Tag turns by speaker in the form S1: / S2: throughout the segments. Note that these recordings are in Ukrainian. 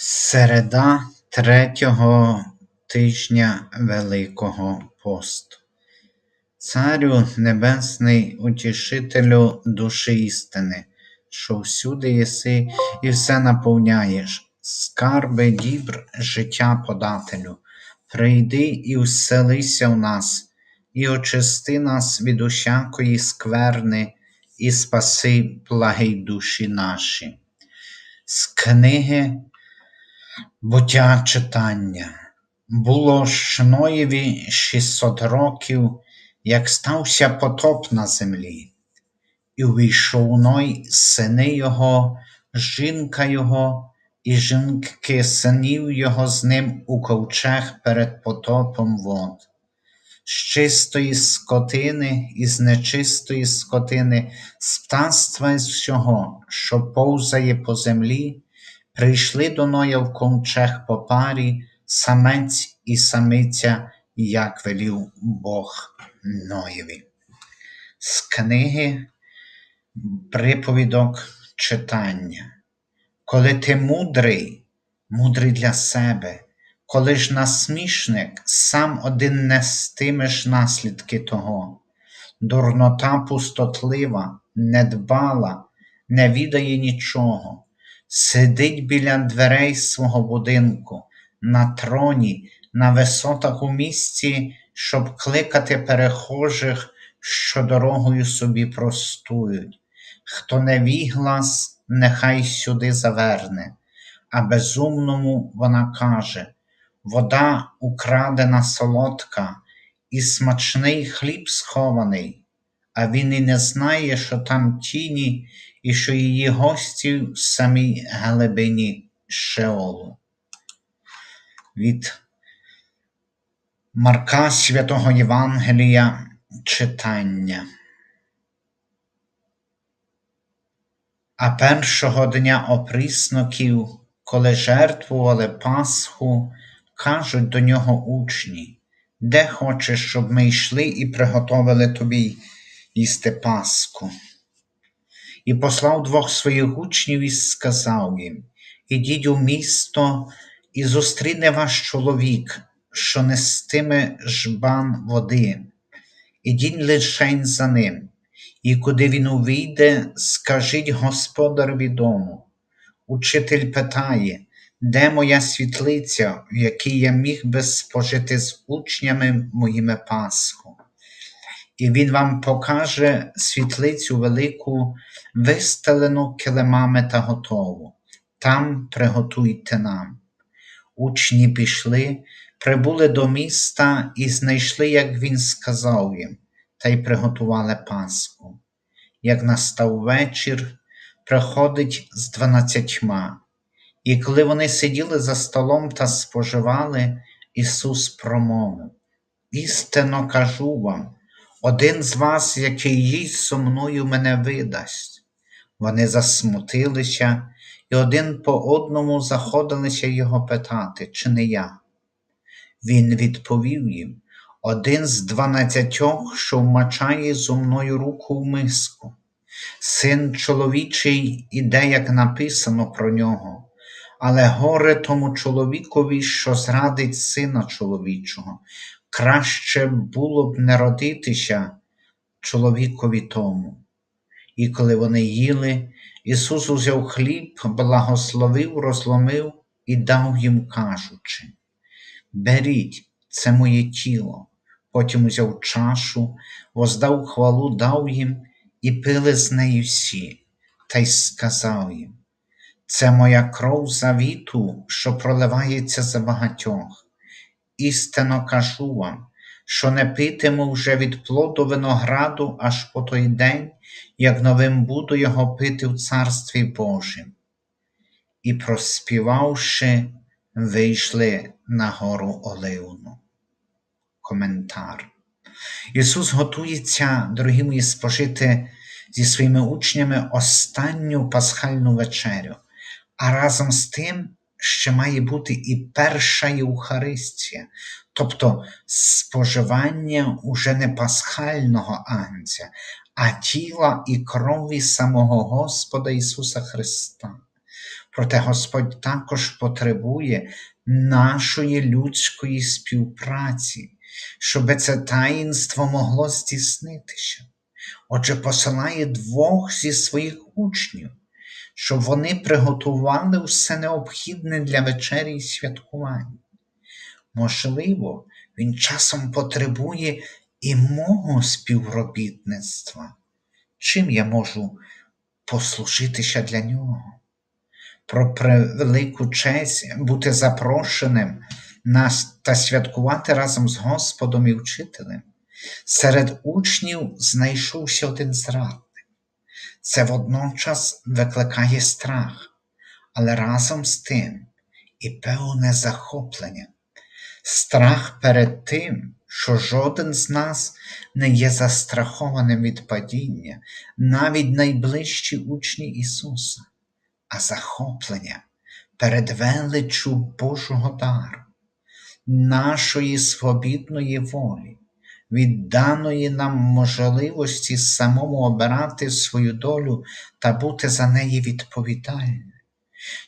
S1: Середа третього тижня Великого посту. Царю Небесний, утішителю душі істини, що всюди єси і все наповняєш, скарби дібр життя подателю, прийди і вселися в нас, і очисти нас від усякої скверни, і спаси благий душі наші. З книги Буття читання. Було ж Ноєві 600 років, як стався потоп на землі, і увійшов Ной, сини його, жінка його, і жінки синів його з ним у ковчег перед потопом вод. З чистої скотини і з нечистої скотини, з птаства і з всього, що повзає по землі, прийшли до Ноя в ковчег по парі, самець і самиця, як велів Бог Ноєві. З книги Приповідок читання. Коли ти мудрий, мудрий для себе, коли ж насмішник, сам один нестимеш наслідки того, дурнота пустотлива, недбала, не відає нічого, сидить біля дверей свого будинку, на троні, на висотах у місті, щоб кликати перехожих, що дорогою собі простують. Хто не віглас, нехай сюди заверне, а безумному вона каже вода украдена солодка, і смачний хліб схований, а він і не знає, що там тіні, і що її гості в самій глибині Шеолу. Від Марка Святого Євангелія читання. А першого дня опрісноків, коли жертвували Пасху, кажуть до нього учні, де хочеш, щоб ми йшли і приготовили тобі їсти Пасху. І послав двох своїх учнів і сказав їм: Ідіть у місто і зустріне ваш чоловік, що нестиме жбан води, ідіть лишень за ним, і куди він увійде, скажіть господареві дому. Учитель питає, де моя світлиця, в якій я міг би спожити з учнями моїми Пасху? І він вам покаже світлицю велику, вистелену килимами та готову. Там приготуйте нам. Учні пішли, прибули до міста і знайшли, як він сказав їм, та й приготували Пасху. Як настав вечір, приходить з дванадцятьма. І коли вони сиділи за столом та споживали, Ісус промовив: Істинно кажу вам, один з вас, який їсть зо мною, мене видасть. Вони засмутилися, і один по одному заходилися його питати, чи не я. Він відповів їм один з дванадцятьох, що вмачає зо мною руку в миску. Син чоловічий іде, як написано про нього, але горе тому чоловікові, що зрадить сина чоловічого. Краще було б не родитися чоловікові тому. І коли вони їли, Ісус узяв хліб, благословив, розломив і дав їм, кажучи: Беріть, це моє тіло. Потім узяв чашу, воздав хвалу, дав їм, і пили з нею всі, та й сказав їм: Це моя кров завіту, що проливається за багатьох. Істинно кажу вам, що не питиму вже від плоду винограду аж по той день, як новим буду його пити в Царстві Божім. І, проспівавши, вийшли на гору Оливну. Коментар. Ісус готується, дорогі мої, спожити зі своїми учнями останню пасхальну вечерю, а разом з тим ще має бути і перша Євхаристія, тобто споживання уже не пасхального анця, а тіла і крові самого Господа Ісуса Христа. Проте Господь також потребує нашої людської співпраці, щоб це таїнство могло здійснитися. Отже, посилає двох зі своїх учнів, щоб вони приготували все необхідне для вечері і святкування. Можливо, він часом потребує і мого співробітництва. Чим я можу послужитися для нього? Про превелику честь бути запрошеним нас та святкувати разом з Господом і вчителем. Серед учнів знайшовся один зрадник. Це водночас викликає страх, але разом з тим і певне захоплення. Страх перед тим, що жоден з нас не є застрахованим від падіння, навіть найближчі учні Ісуса, а захоплення перед величчю Божого дару, нашої свобідної волі, відданої нам можливості самому обирати свою долю та бути за неї відповідальним.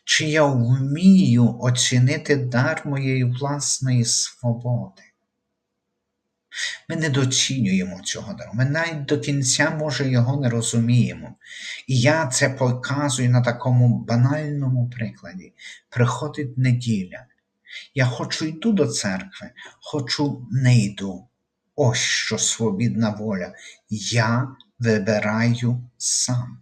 S1: Чи я вмію оцінити дар моєї власної свободи? Ми недоцінюємо цього дару, ми навіть до кінця, може, його не розуміємо. І я це показую на такому банальному прикладі. Приходить неділя. Я хочу йду до церкви, хочу не йду. Ось що свобідна воля. Я вибираю сам.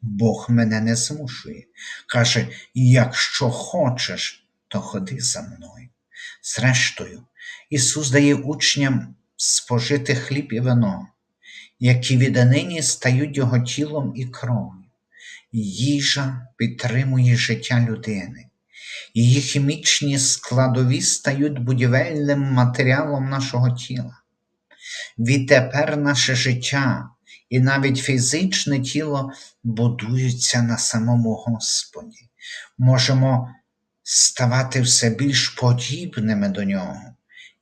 S1: Бог мене не змушує. Каже, якщо хочеш, то ходи за мною. Зрештою, Ісус дає учням спожити хліб і вино, які віднині стають Його тілом і кров'ю. Їжа підтримує життя людини. Її хімічні складові стають будівельним матеріалом нашого тіла. Відтепер наше життя і навіть фізичне тіло будуються на самому Господі. Можемо ставати все більш подібними до нього,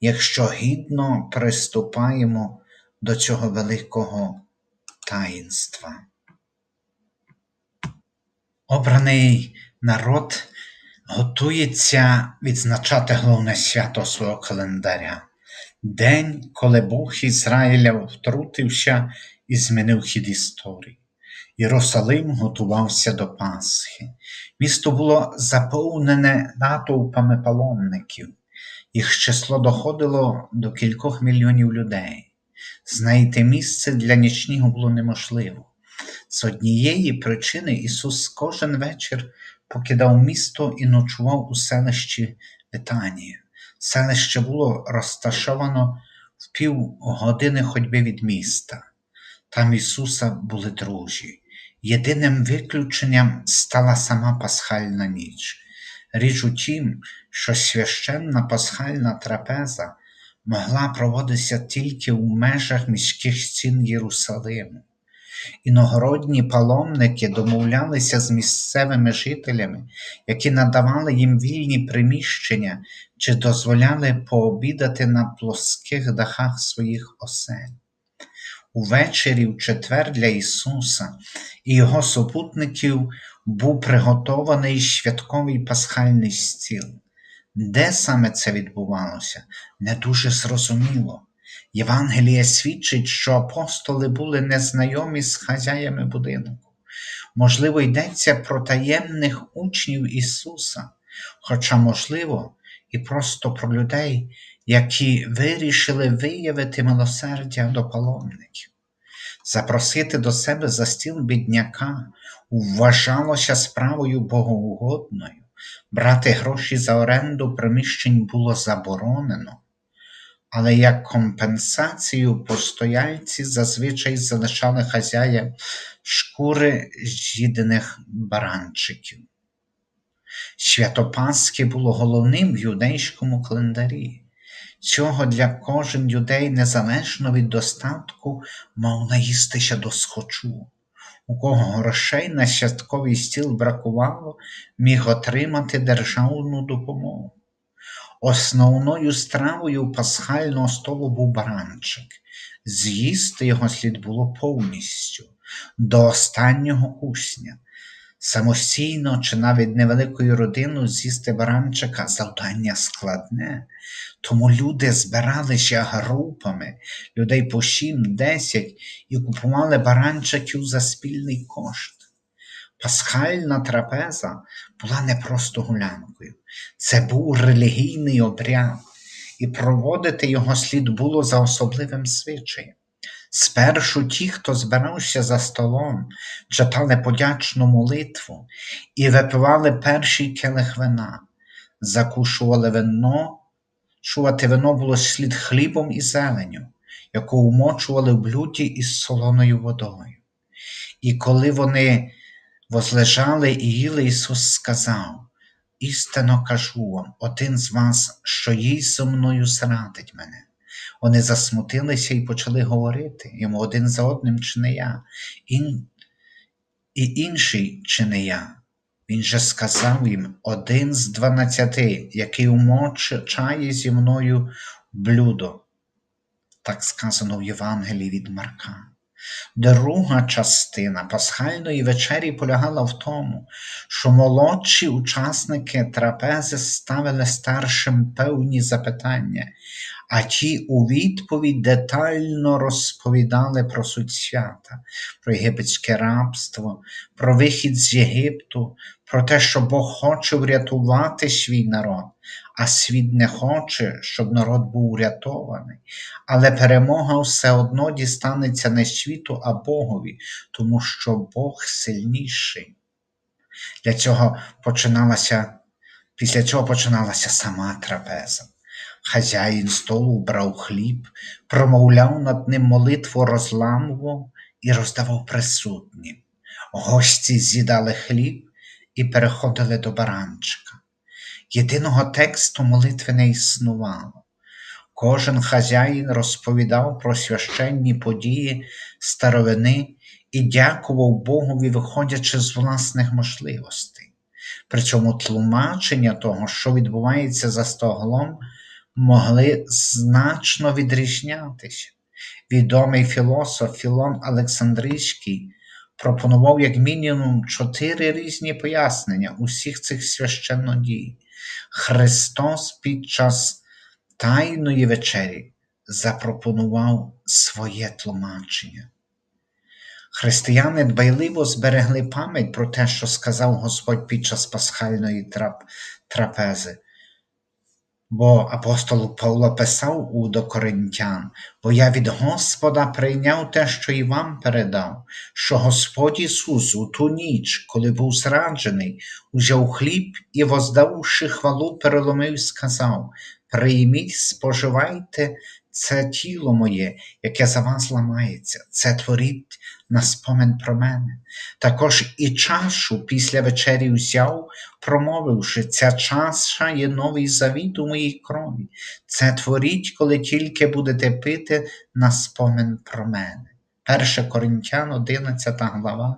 S1: якщо гідно приступаємо до цього великого таїнства. Обраний народ готується відзначати головне свято свого календаря. День, коли Бог Ізраїля втрутився і змінив хід історії. Єрусалим готувався до Пасхи. Місто було заповнене натовпами паломників, їх число доходило до кількох мільйонів людей. Знайти місце для нічного було неможливо. З однієї причини Ісус кожен вечір покидав місто і ночував у селищі Витанія. Селище було розташовано в півгодини ходьби від міста. Там Ісуса були друзі. Єдиним виключенням стала сама пасхальна ніч. Річ у тім, що священна пасхальна трапеза могла проводитися тільки у межах міських стін Єрусалиму. Іногородні паломники домовлялися з місцевими жителями, які надавали їм вільні приміщення чи дозволяли пообідати на плоских дахах своїх осель. Увечері в четвер для Ісуса і Його супутників був приготований святковий пасхальний стіл. Де саме це відбувалося, не дуже зрозуміло. Євангеліє свідчить, що апостоли були незнайомі з хазяями будинку. Можливо, йдеться про таємних учнів Ісуса, хоча, можливо, і просто про людей, які вирішили виявити милосердя до паломників. Запросити до себе за стіл бідняка вважалося справою богоугодною, брати гроші за оренду приміщень було заборонено, але як компенсацію постояльці зазвичай залишали хазяя шкури з'їдених баранчиків. Свято Пасхи було головним в юдейському календарі. Цього для кожен юдей незалежно від достатку мав наїстися до схочу. У кого грошей на святковий стіл бракувало, міг отримати державну допомогу. Основною стравою пасхального столу був баранчик. З'їсти його слід було повністю, до останнього кусня. Самостійно чи навіть невеликою родиною з'їсти баранчика завдання складне. Тому люди збиралися групами, людей по 7-10 і купували баранчиків за спільний кошт. Пасхальна трапеза була не просто гулянкою, це був релігійний обряд, і проводити його слід було за особливим звичаєм. Спершу ті, хто збирався за столом, читали подячну молитву і випивали перший келих вина, закушували вино, шувати вино було слід хлібом і зеленю, яку умочували в блюді із солоною водою. І коли вони возлежали і їли, Ісус сказав: Істинно кажу вам, один з вас, що їсть зо мною зрадить мене. Вони засмутилися і почали говорити йому один за одним, чи не я, Ін... і інший, чи не я. Він же сказав їм один з дванадцяти, який умочає зі мною блюдо. Так сказано в Євангелії від Марка. Друга частина пасхальної вечері полягала в тому, що молодші учасники трапези ставили старшим певні запитання, а ті у відповідь детально розповідали про суть свята, про єгипетське рабство, про вихід з Єгипту, про те, що Бог хоче врятувати свій народ, а світ не хоче, щоб народ був врятований. Але перемога все одно дістанеться не світу, а Богові, тому що Бог сильніший. Для цього починалася, Після цього починалася сама трапеза. Хазяїн столу брав хліб, промовляв над ним молитву, розламував і роздавав присутнім. Гості з'їдали хліб і переходили до баранчика. Єдиного тексту молитви не існувало. Кожен хазяїн розповідав про священні події старовини і дякував Богові, виходячи з власних можливостей. Причому тлумачення того, що відбувається за стоглом, могли значно відрізнятися. Відомий філософ Філон Олександрійський пропонував як мінімум чотири різні пояснення усіх цих священнодій. Христос під час Тайної вечері запропонував своє тлумачення. Християни дбайливо зберегли пам'ять про те, що сказав Господь під час пасхальної трап... трапези. Бо апостол Павло писав у до Коринтян, бо я від Господа прийняв те, що і вам передав, що Господь Ісус у ту ніч, коли був зраджений, узяв хліб і, воздавши хвалу, переломив, сказав: Прийміть, споживайте це тіло моє, яке за вас ламається, це творіть на спомин про мене. Також і чашу після вечері взяв, промовивши, ця чаша є новий завіт у моїй крові. Це творіть, коли тільки будете пити на спомин про мене. 1 Коринтян, 11 глава,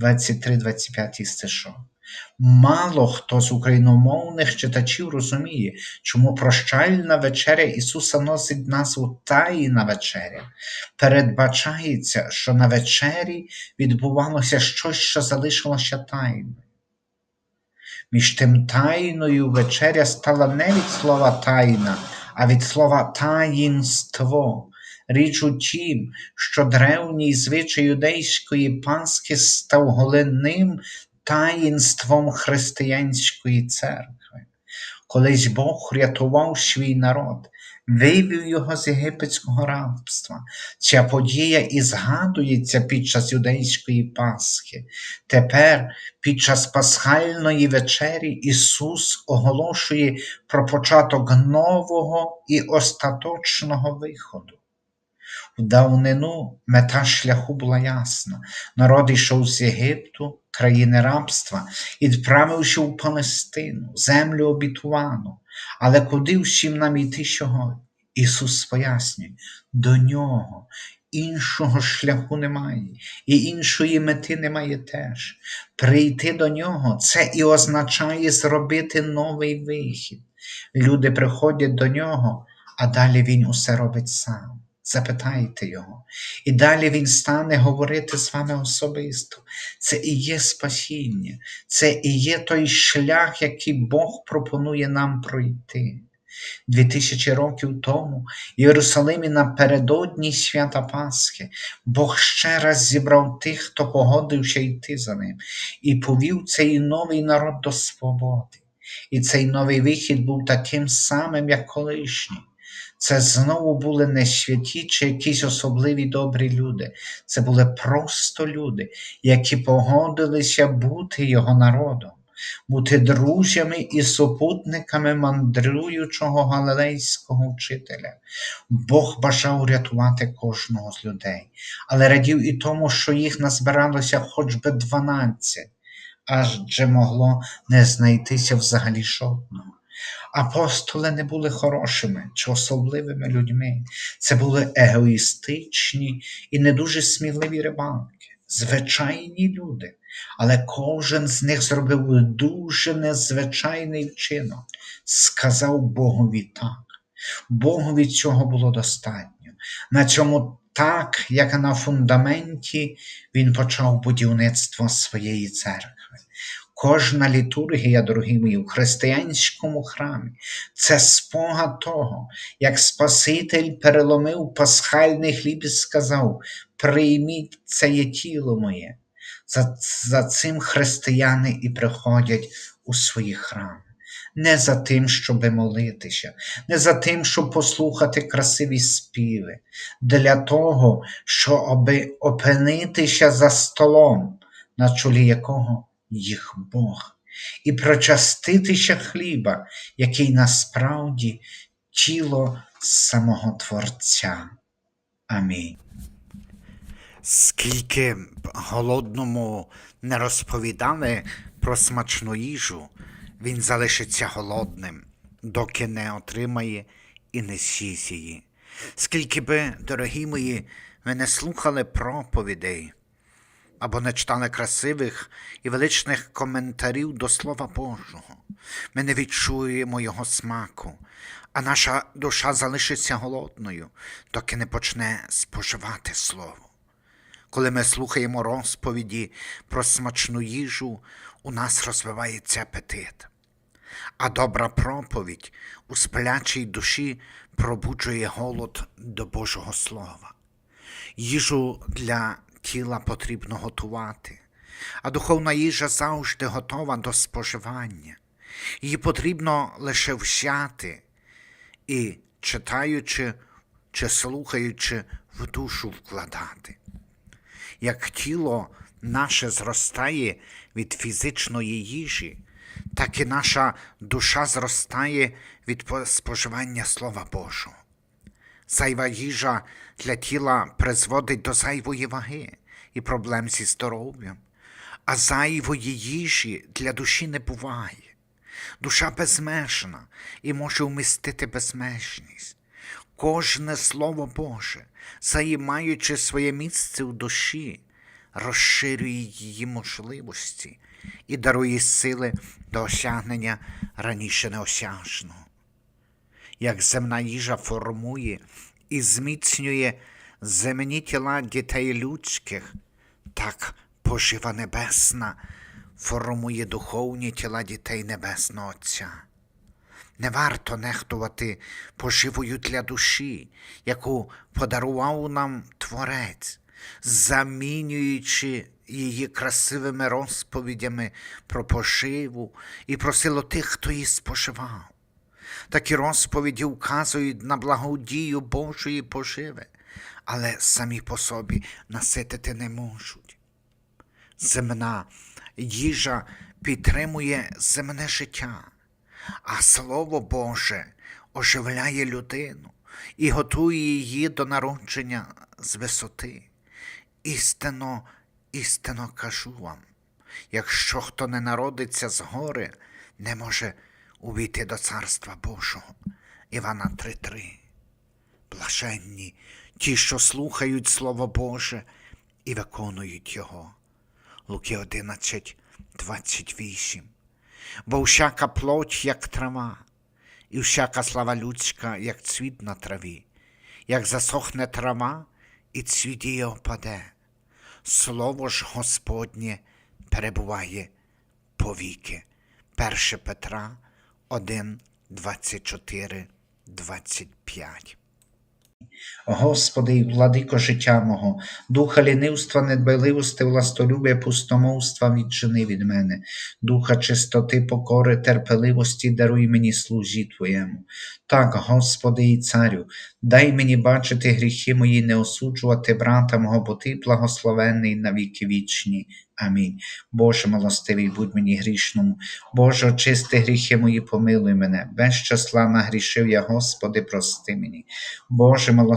S1: 23-25 стишок. Мало хто з україномовних читачів розуміє, чому прощальна вечеря Ісуса носить назву Таїна вечеря. Передбачається, що на вечері відбувалося щось, що залишилося тайною. Між тим тайною вечеря стала не від слова тайна, а від слова таїнство. Річ у тім, що древній звичай юдейської Пасхи став головним таїнством християнської церкви. Колись Бог рятував свій народ, вивів його з єгипетського рабства. Ця подія і згадується під час юдейської Пасхи. Тепер, під час пасхальної вечері, Ісус оголошує про початок нового і остаточного виходу. В давнину мета шляху була ясна. Народ йшов з Єгипту, країни рабства, і відправився в Палестину, землю обітувану. Але куди всім нам йти сьогодні? Ісус пояснює, до нього іншого шляху немає, і іншої мети немає теж. Прийти до нього це і означає зробити новий вихід. Люди приходять до нього, а далі Він усе робить сам запитайте його. І далі він стане говорити з вами особисто. Це і є спасіння, це і є той шлях, який Бог пропонує нам пройти. Дві тисячі років тому в Єрусалимі напередодні свята Пасхи Бог ще раз зібрав тих, хто погодився йти за ним, і повів цей новий народ до свободи. І цей новий вихід був таким самим, як колишній. Це знову були не святі чи якісь особливі добрі люди. Це були просто люди, які погодилися бути його народом, бути друзями і супутниками мандруючого галилейського вчителя. Бог бажав рятувати кожного з людей, але радів і тому, що їх назбиралося хоч би дванадцять, адже могло не знайтися взагалі жодного. Апостоли не були хорошими чи особливими людьми. Це були егоїстичні і не дуже сміливі рибалки, звичайні люди. Але кожен з них зробив дуже незвичайний вчинок, сказав Богові так. Богові цього було достатньо. На цьому так, як на фундаменті, він почав будівництво своєї церкви. Кожна літургія, дорогі мої, в християнському храмі це спогад того, як Спаситель переломив пасхальний хліб і сказав: Прийміть це є тіло моє. За, за цим християни і приходять у свої храми. Не за тим, щоби молитися, не за тим, щоб послухати красиві співи, для того, щоб опинитися за столом, на чолі якого їх Бог, і прочаститися хліба, який насправді тіло самого Творця. Амінь.
S2: Скільки б голодному не розповідали про смачну їжу, він залишиться голодним, доки не отримає і не з'їсть її. Скільки би, дорогі мої, ви не слухали проповідей або не читали красивих і величних коментарів до Слова Божого, ми не відчуємо його смаку, а наша душа залишиться голодною, доки не почне споживати Слово. Коли ми слухаємо розповіді про смачну їжу, у нас розвивається апетит. А добра проповідь у сплячій душі пробуджує голод до Божого Слова. Їжу для тіла потрібно готувати, а духовна їжа завжди готова до споживання. Її потрібно лише взяти і, читаючи чи слухаючи, в душу вкладати як тіло наше зростає від фізичної їжі, так і наша душа зростає від споживання Слова Божого. Зайва їжа для тіла призводить до зайвої ваги і проблем зі здоров'ям, а зайвої їжі для душі не буває. Душа безмежна і може вмістити безмежність. Кожне Слово Боже, займаючи своє місце у душі, розширює її можливості і дарує сили до осягнення раніше неосяжного. Як земна їжа формує і зміцнює земні тіла дітей людських, так пожива небесна формує духовні тіла дітей Небесного Отця. Не варто нехтувати поживою для душі, яку подарував нам Творець, замінюючи її красивими розповідями про поживу і про силу тих, хто її споживав. Такі розповіді вказують на благодію Божої поживи, але самі по собі наситити не можуть. Земна їжа підтримує земне життя а Слово Боже оживляє людину і готує її до народження з висоти. Істинно, істинно кажу вам, якщо хто не народиться з гори, не може увійти до Царства Божого. Івана 3:3. Блаженні ті, що слухають Слово Боже і виконують Його. Луки 11, 28 бо всяка плоть, як трава, і всяка слава людська, як цвіт на траві. як засохне трава, і цвіт її опаде. Слово ж Господнє перебуває повіки. 1 Петра 1, 24, 25.
S1: Господи владико життя мого, духа лінивства, недбайливости, властолюбia, пустомовства віджени від мене, духа чистоти, покори, терпеливості даруй мені служі Твоєму. Так, Господи і Царю, дай мені бачити гріхи мої, не осуджувати брата мого, бо Ти благословенний на віки вічні. Амінь. Боже милостивий, будь мені грішному. Боже, очисти гріхи мої, помилуй мене. Без числа нагрішив я, Господи, прости мені. Боже милостивий,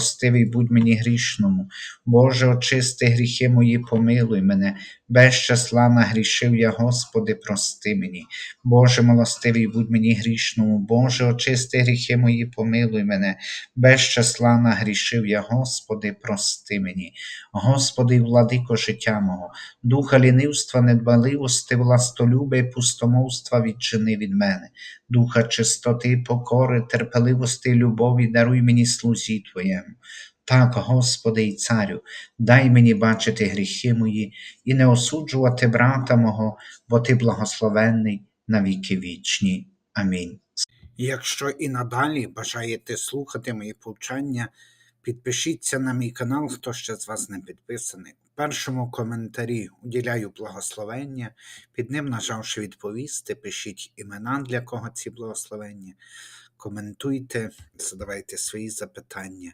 S1: будь мені грішному. Боже, очисти гріхи мої, помилуй мене. Без числа нагрішив я, Господи, прости мені. Боже милостивий, будь мені грішному. Боже, очисти гріхи мої, помилуй мене. Без числа нагрішив я, Господи, прости мені. Господи, владико життя мого, духа лінивства, недбаливости, властолюбя і пустомовства відчини від мене, духа чистоти, покори, терпеливости і любові даруй мені слузі Твоєму. Так, Господи і Царю, дай мені бачити гріхи мої і не осуджувати брата мого, бо Ти благословенний на віки вічні. Амінь.
S2: Якщо і надалі бажаєте слухати мої повчання, підпишіться на мій канал, хто ще з вас не підписаний. У першому коментарі уділяю благословення, під ним, нажавши відповісти, пишіть імена, для кого ці благословення, коментуйте, задавайте свої запитання.